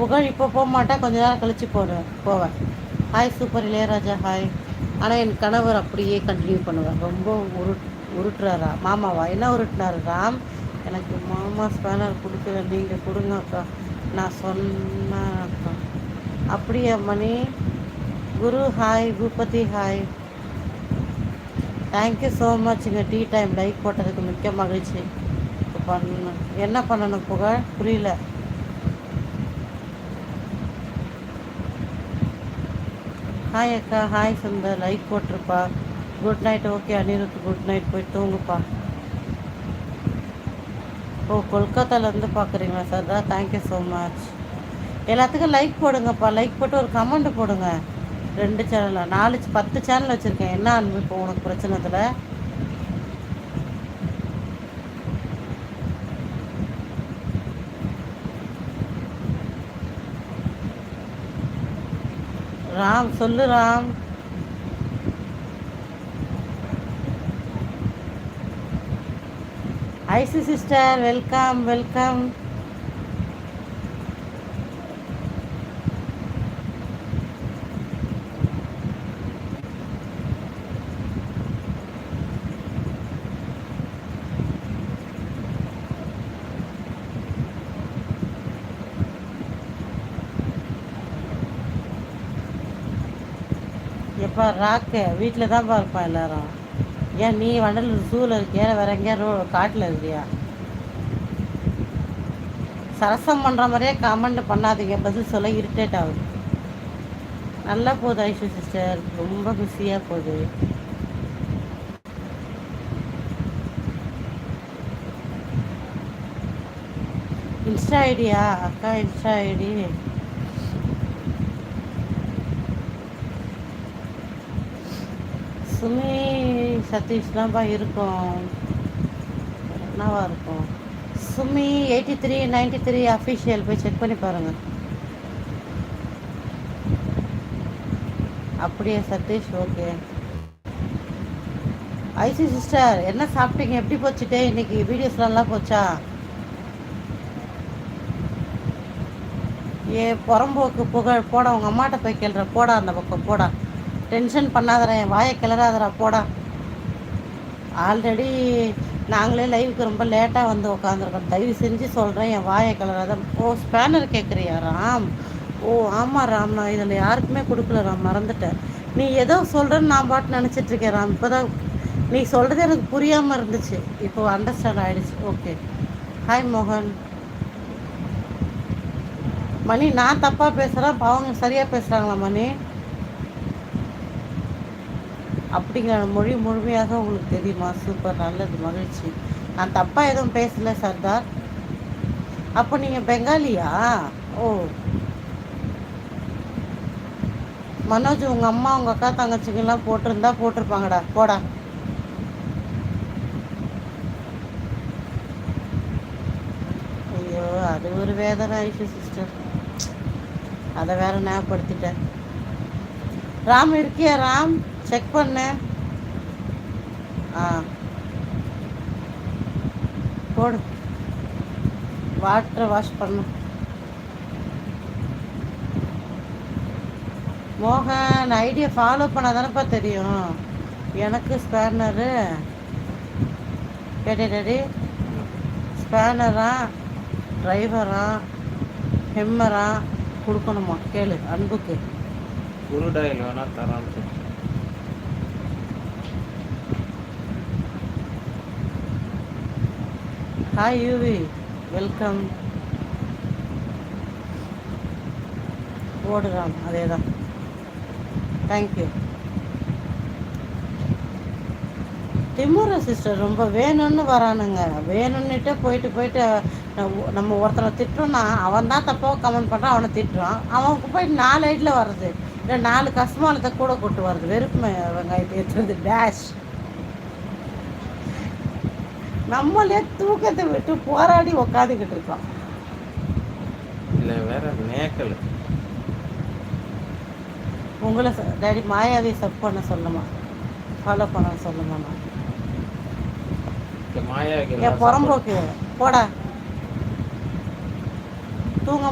புகழ் இப்போ போக மாட்டேன் கொஞ்ச நேரம் கழிச்சு போடுவேன் போவேன். ஹாய் சூப்பர் இளையராஜா ஹாய் ஆனால் என் கணவர் அப்படியே கண்டினியூ பண்ணுவேன் ரொம்ப உரு உருட்டுறாரா? மாமாவா? என்ன உருட்டுனாரு ராம்? எனக்கு மாமா ஸ்பேனர் கொடுக்கல நீங்கள் கொடுங்க அக்கா. நான் சொன்னேன் அக்கா. அப்படியா Mani. Guru hi Bhupathi hi thank you so மச்ங்க tea time like போட்டதுக்கு மிக்க மகிழ்ச்சி. இப்போ பண்ணணும் என்ன பண்ணணும் புகழ்? புரியல. ஹாய் அக்கா hi Sundar. Like போட்டிருப்பா. Good night okay Anirudh good night போய் தூங்குப்பா. ஓ கொல்கத்தாலேருந்து பார்க்குறீங்களா சார் தான் தேங்க்யூ ஸோ மச் எல்லாத்துக்கும் லைக் போடுங்கப்பா. லைக் போட்டு ஒரு கமெண்ட் போடுங்க. ரெண்டு சேனலில் நாலு பத்து சேனல் வச்சுருக்கேன். என்ன அன்பு இப்போ உனக்கு பிரச்சனை இதில்? ராம் சொல்லு Ram. I see sister welcome welcome. எப்பா ராக்கு. வீட்டில் தான்ப்பா இருப்பான் எல்லாரும். ஏன் நீ வண்டலூர் ஜூவில் இருக்கியா? வேற எங்கேயா ரோ காட்டில் இருக்கியா? சரசம் பண்ணுற மாதிரியே கமெண்ட் பண்ணாதீங்க. பதில் சொல்ல இரிட்டேட் ஆகுது. நல்லா போகுது ஐஷு சிஸ்டர் ரொம்ப பிஸியாக போகுது. இன்ஸ்டா ஐடியா? அக்கா இன்ஸ்டா ஐடி. சுமி சதீஷ் தான்ப்பா இருக்கும். என்னவா இருக்கும்? Sumi eighty three ninety three official போய் செக் பண்ணி பாருங்கள் அப்படியே சதீஷ் ஓகே ஐசி சிஸ்டர் என்ன சாப்பிட்டீங்க? எப்படி போச்சுட்டே இன்னைக்கு வீடியோஸ்லாம் போச்சா? ஏ புறம்போக்கு புகழ் போட உங்கள் அம்மாட்ட போய் கேள்ற போடா அந்த பக்கம் போடா. டென்ஷன் பண்ணாதரா என் வாயை கிளறாதரா போடா. ஆல்ரெடி நாங்களே லைவுக்கு ரொம்ப லேட்டாக வந்து உட்காந்துருக்கோம் தயவு செஞ்சு சொல்கிறேன் என் வாயை கிளறாத. ஓ ஸ்பேனர் கேட்குறியா ராம்? ஓ ஆமாம் ராம். நான் இதில் யாருக்குமே கொடுக்கல ராம். மறந்துட்டேன். நீ ஏதோ சொல்கிறேன்னு நான் பாட்டு நினச்சிட்ருக்கேன் ராம். இப்போ தான் நீ சொல்கிறது எனக்கு புரியாமல் இருந்துச்சு. இப்போ அண்டர்ஸ்டாண்ட் ஆகிடுச்சு ஓகே ஹாய் மோகன். மணி நான் தப்பாக பேசுகிறேன் பாவங்க அவங்க சரியாக பேசுகிறாங்களா மணி? அப்படிங்கிற மொழி முழுமையாக உங்களுக்கு தெரியுமா? சூப்பர் நல்லது மகிழ்ச்சி. நான் தப்பாக எதுவும் பேசல சர்தார். அப்போ நீங்கள் பெங்காலியா? ஓ. மனோஜ் உங்கள் அம்மா உங்கள் அக்கா தங்கச்சிங்கெல்லாம் போட்டிருந்தா போட்டிருப்பாங்கடா. போடா. ஐயோ அது ஒரு வேதனை ஐஷு சிஸ்டர். அதை வேற ஞாபகப்படுத்திட்டேன். ராம் இருக்கியா ராம்? செக் பண்ணு. ஆ. போடு. வாட்டரை வாஷ் பண்ணு. மோகன் ஐடியா ஃபாலோ பண்ணால் தானேப்பா தெரியும். எனக்கு ஸ்பேனரு கேட்டேடி ஸ்பேனரா டிரைவரா ஹெம்மரா கொடுக்கணுமா? கேளு அன்புக்கு. குருடாயில் வேணால் தரான்னு ஹாய் யூவி வெல்கம் ஓடுறான் அதே தான் தேங்க்யூ திமுற சிஸ்டர் ரொம்ப வேணும்னு வரானுங்க. வேணும்னுட்டு போயிட்டு போயிட்டு நம்ம- ஒருத்தனை திட்டுறோம்னா அவன் தான் தப்பாக கமெண்ட் பண்ணுறான் அவனை திட்டுறான். அவனுக்கு போய் நாலு ஐட்டில் வர்றது. இல்லை நாலு கஸ்மாலத்தை கூட கூட்டு வருது வெறுப்பு வெங்காயத்தை ஏற்றுறது டேஷ் நம்மளே தூக்கத்தை விட்டு போராடி உக்காந்துக்கிட்டு இருக்கோம். இல்லை வேற நேக்கல் உங்களை டாடி மாயாவை சப் பண்ண சொல்லுமா? ஃபாலோ பண்ண சொல்லுமா மாயாவுக்கு என் புறம்போக்கு போடா. தூங்க